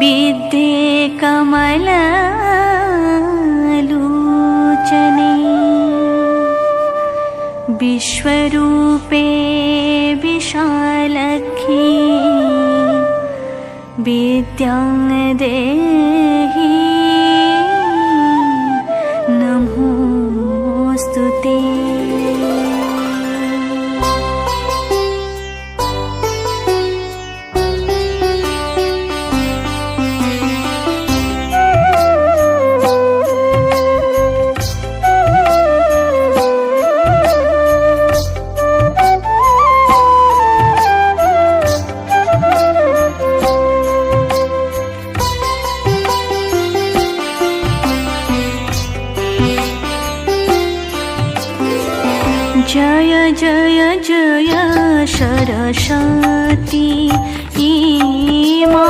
विद्येकमलोचने विश्वरूपे विशालखी विद्यां देहि नमोऽस्तु ते। জয় জয় জয় सरस्वती ईमा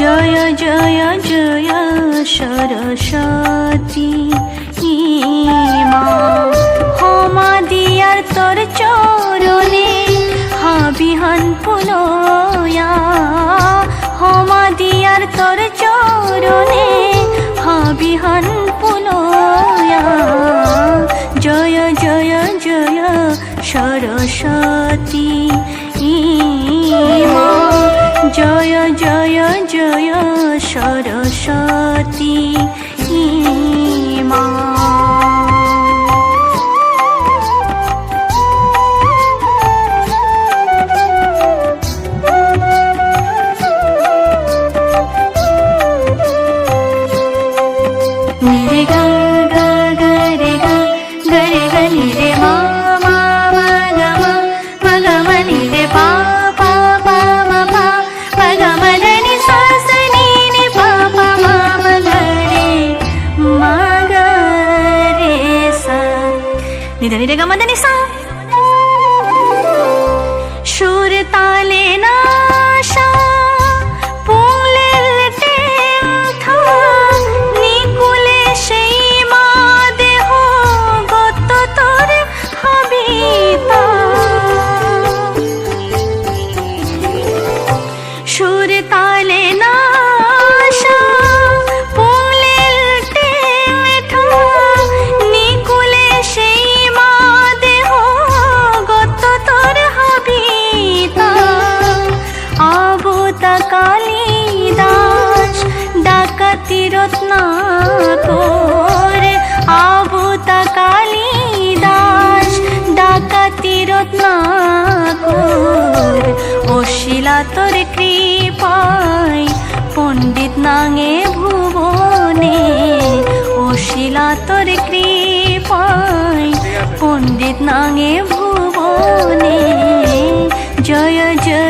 জয় জয় जय सरस्वती দিয়ার তোর চরণে হাবিহান পুনয়া। হমা দিয়ার তোর চরণে সরস্বতী মা। 내가 কালিদাস ডাকাতি রত্নাকর। আবুতা কালিদাস ডাকাতি রত্নাকর। অশিলা তোর কৃপায় পণ্ডিত নাঙে ভুবনে। অশিলা তোর কৃপায় পণ্ডিত নাঙে ভুবনে। জয় জয়।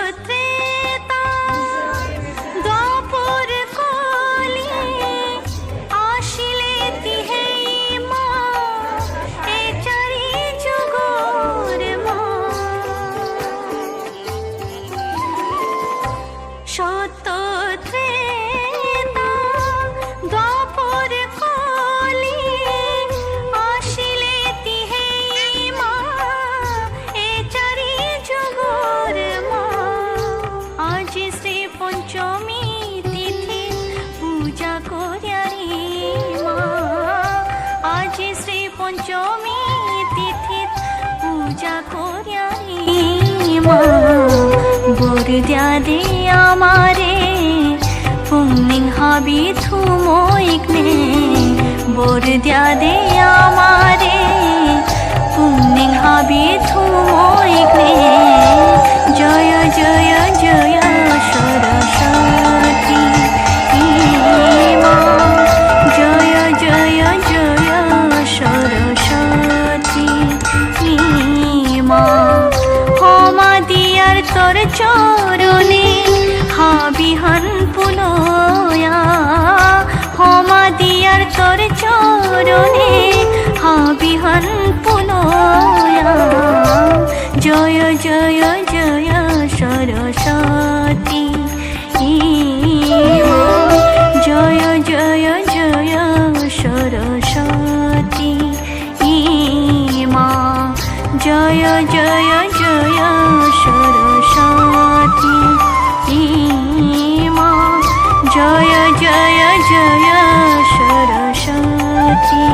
বরদিয়া দি আমারে পুণ্যিং হবি থুমইকনে বরদিয়া দি আমারে সরস্বতী মা জয় জয় জয় সরস্বতী মা জয় জয় জয় সরস্বতী মা জয় জয় জয় সরস্বতী